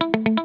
thank you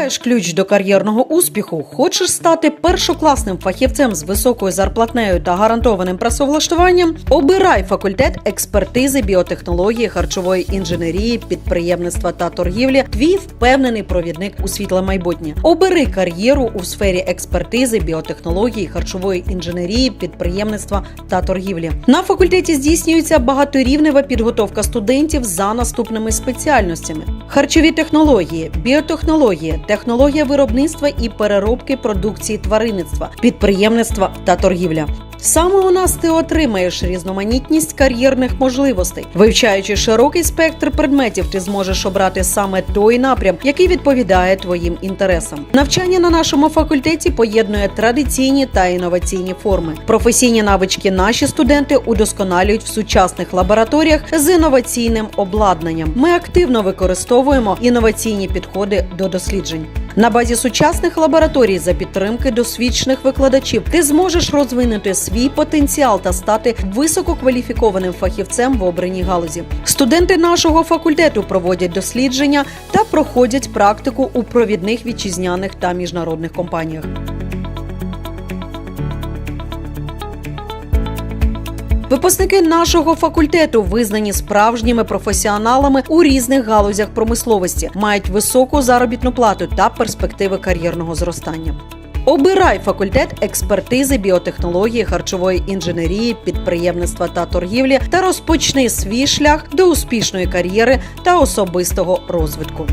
Шукаєш ключ до кар'єрного успіху? Хочеш стати першокласним фахівцем з високою зарплатнею та гарантованим працевлаштуванням? Обирай факультет експертизи біотехнології, харчової інженерії, підприємництва та торгівлі. Твій впевнений провідник у світле майбутнє. Обери кар'єру у сфері експертизи, біотехнології, харчової інженерії, підприємництва та торгівлі. На факультеті здійснюється багаторівнева підготовка студентів за наступними спеціальностями: харчові технології, біотехнології, технологія виробництва і переробки продукції тваринництва, підприємництва та торгівля. Саме у нас ти отримаєш різноманітність кар'єрних можливостей. Вивчаючи широкий спектр предметів, ти зможеш обрати саме той напрям, який відповідає твоїм інтересам. Навчання на нашому факультеті поєднує традиційні та інноваційні форми. Професійні навички наші студенти удосконалюють в сучасних лабораторіях з інноваційним обладнанням. Ми активно використовуємо інноваційні підходи до досліджень. На базі сучасних лабораторій за підтримки досвідчених викладачів ти зможеш розвинути свій потенціал та стати висококваліфікованим фахівцем в обраній галузі. Студенти нашого факультету проводять дослідження та проходять практику у провідних вітчизняних та міжнародних компаніях. Випускники нашого факультету визнані справжніми професіоналами у різних галузях промисловості, мають високу заробітну плату та перспективи кар'єрного зростання. Обирай факультет експертизи, біотехнології, харчової інженерії, підприємництва та торгівлі та розпочни свій шлях до успішної кар'єри та особистого розвитку.